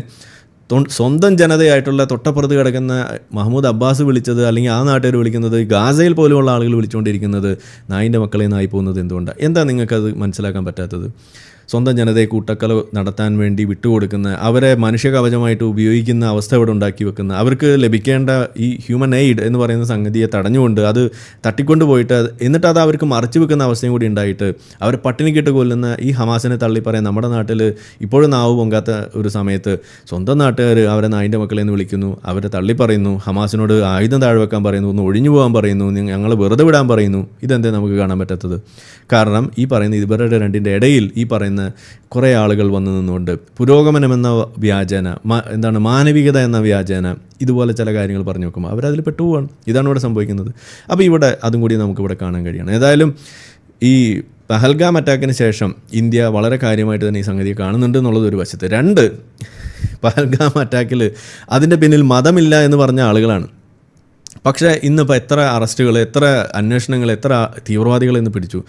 സ്വന്തം ജനതയായിട്ടുള്ള തൊട്ടപ്പുറത്ത് കിടക്കുന്ന മഹമ്മൂദ് അബ്ബാസ് വിളിച്ചത് അല്ലെങ്കിൽ ആ നാട്ടുകാർ വിളിക്കുന്നത് ഗാസയിൽ പോലുമുള്ള ആളുകൾ വിളിച്ചുകൊണ്ടിരിക്കുന്നത് നായിന്റെ മക്കളെ നായി പോകുന്നത് എന്തുകൊണ്ടാണ് എന്താ നിങ്ങൾക്കത് മനസ്സിലാക്കാൻ പറ്റാത്തത്? സ്വന്തം ജനതയെ കൂട്ടക്കല നടത്താൻ വേണ്ടി വിട്ടുകൊടുക്കുന്ന അവരെ മനുഷ്യകവചമായിട്ട് ഉപയോഗിക്കുന്ന അവസ്ഥ ഇവിടെ ഉണ്ടാക്കി വെക്കുന്ന അവർക്ക് ലഭിക്കേണ്ട ഈ ഹ്യൂമൻ എയ്ഡ് എന്ന് പറയുന്ന സംഗതിയെ തടഞ്ഞുകൊണ്ട് അത് തട്ടിക്കൊണ്ട് പോയിട്ട് എന്നിട്ട് അത് അവർക്ക് മറച്ചു വെക്കുന്ന അവസ്ഥയും കൂടി ഉണ്ടായിട്ട് അവരെ പട്ടിണിക്കിട്ട് കൊല്ലുന്ന ഈ ഹമാസിനെ തള്ളി പറയാൻ നമ്മുടെ നാട്ടിൽ ഇപ്പോഴും നാവ് പൊങ്കാത്ത ഒരു സമയത്ത് സ്വന്തം നാട്ടുകാർ അവരെ നായിന്റെ മക്കളെ എന്ന് വിളിക്കുന്നു അവരെ തള്ളി പറയുന്നു ഹമാസിനോട് ആയുധം താഴെ വെക്കാൻ പറയുന്നു ഒന്ന് ഒഴിഞ്ഞു പോകാൻ പറയുന്നു ഞങ്ങൾ വെറുതെ വിടാൻ പറയുന്നു. ഇതെന്തേ നമുക്ക് കാണാൻ പറ്റാത്തത്? കാരണം ഈ പറയുന്ന ഇവരുടെ രണ്ടിന്റെ ഇടയിൽ ഈ പറയുന്ന കുറേ ആളുകൾ വന്നു നിന്നുകൊണ്ട് പുരോഗമനം എന്ന വ്യാജേന എന്താണ് മാനവികത എന്ന വ്യാജേന ഇതുപോലെ ചില കാര്യങ്ങൾ പറഞ്ഞു നോക്കുമ്പോൾ അവരതിൽ പെട്ടുപോവാണ്. ഇതാണ് ഇവിടെ സംഭവിക്കുന്നത്. അപ്പോൾ ഇവിടെ അതും കൂടി നമുക്കിവിടെ കാണാൻ കഴിയണം. ഏതായാലും ഈ പഹൽഗാം അറ്റാക്കിന് ശേഷം ഇന്ത്യ വളരെ കാര്യമായിട്ട് തന്നെ ഈ സംഗതി കാണുന്നുണ്ട് എന്നുള്ളത് ഒരു വശത്ത്. രണ്ട് പഹൽഗാം അറ്റാക്കിൽ അതിന്റെ പിന്നിൽ മതമില്ല എന്ന് പറഞ്ഞ ആളുകളാണ്. പക്ഷേ ഇന്നിപ്പോൾ എത്ര അറസ്റ്റുകൾ എത്ര അന്വേഷണങ്ങൾ എത്ര തീവ്രവാദികൾ ഇന്ന് പിടിച്ചു?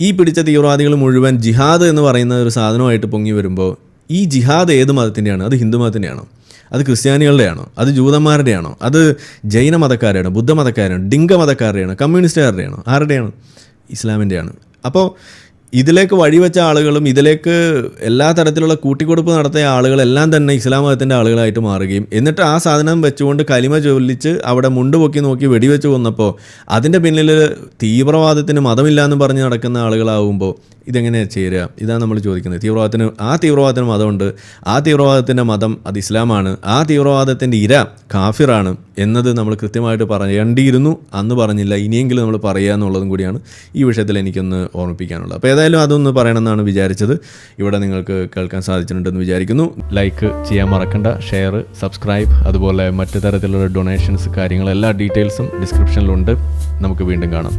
ഈ പിടിച്ച തീവ്രവാദികൾ മുഴുവൻ ജിഹാദ് എന്ന് പറയുന്ന ഒരു സാധനമായിട്ട് പൊങ്ങി വരുമ്പോൾ ഈ ജിഹാദ് ഏത് മതത്തിന്റെയാണ്? അത് ഹിന്ദു മതത്തിന്റെയാണോ? അത് ക്രിസ്ത്യാനികളുടെയാണോ? അത് ജൂതന്മാരുടെയാണോ? അത് ജൈന മതക്കാരുടെയാണോ? ബുദ്ധ മതക്കാരാണോ ഡിങ്ക മതക്കാരുടെയാണോ? കമ്മ്യൂണിസ്റ്റുകാരുടെയാണോ? ആരുടെയാണ്? ഇസ്ലാമിന്റെയാണ്. അപ്പോൾ ഇതിലേക്ക് വഴിവെച്ച ആളുകളും ഇതിലേക്ക് എല്ലാ തരത്തിലുള്ള കൂട്ടിക്കൊടുപ്പ് നടത്തിയ ആളുകളെല്ലാം തന്നെ ഇസ്ലാം മതത്തിന്റെ ആളുകളായിട്ട് മാറുകയും എന്നിട്ട് ആ സാധനം വെച്ചുകൊണ്ട് കലിമ ചൊല്ലിച്ച് അവിടെ മുണ്ടുപൊക്കി നോക്കി വെടിവെച്ച് കൊന്നപ്പോൾ അതിന്റെ പിന്നിൽ തീവ്രവാദത്തിന് മതമില്ല എന്ന് പറഞ്ഞ് നടക്കുന്ന ആളുകളാവുമ്പോൾ ഇതെങ്ങനെയാണ് ചേരുക? ഇതാണ് നമ്മൾ ചോദിക്കുന്നത്. തീവ്രവാദത്തിന് ആ തീവ്രവാദത്തിന് മതമുണ്ട്. ആ തീവ്രവാദത്തിന്റെ മതം അത് ഇസ്ലാമാണ്. ആ തീവ്രവാദത്തിന്റെ ഇര കാഫിറാണ് എന്നത് നമ്മൾ കൃത്യമായിട്ട് പറയേണ്ടിയിരുന്നു അന്ന് പറഞ്ഞില്ല. ഇനിയെങ്കിലും നമ്മൾ പറയുക എന്നുള്ളതും കൂടിയാണ് ഈ വിഷയത്തിൽ എനിക്കൊന്ന് ഓർമ്മിപ്പിക്കാനുള്ളത്. അപ്പോൾ ഏതായാലും അതൊന്ന് പറയണമെന്നാണ് വിചാരിച്ചത്. ഇവിടെ നിങ്ങൾക്ക് കേൾക്കാൻ സാധിച്ചിട്ടുണ്ടെന്ന് വിചാരിക്കുന്നു. ലൈക്ക് ചെയ്യാൻ മറക്കണ്ട ഷെയർ സബ്സ്ക്രൈബ് അതുപോലെ മറ്റു തരത്തിലുള്ള ഡൊണേഷൻസ് കാര്യങ്ങൾ എല്ലാ ഡീറ്റെയിൽസും ഡിസ്ക്രിപ്ഷനിലുണ്ട് നമുക്ക് വീണ്ടും കാണാം.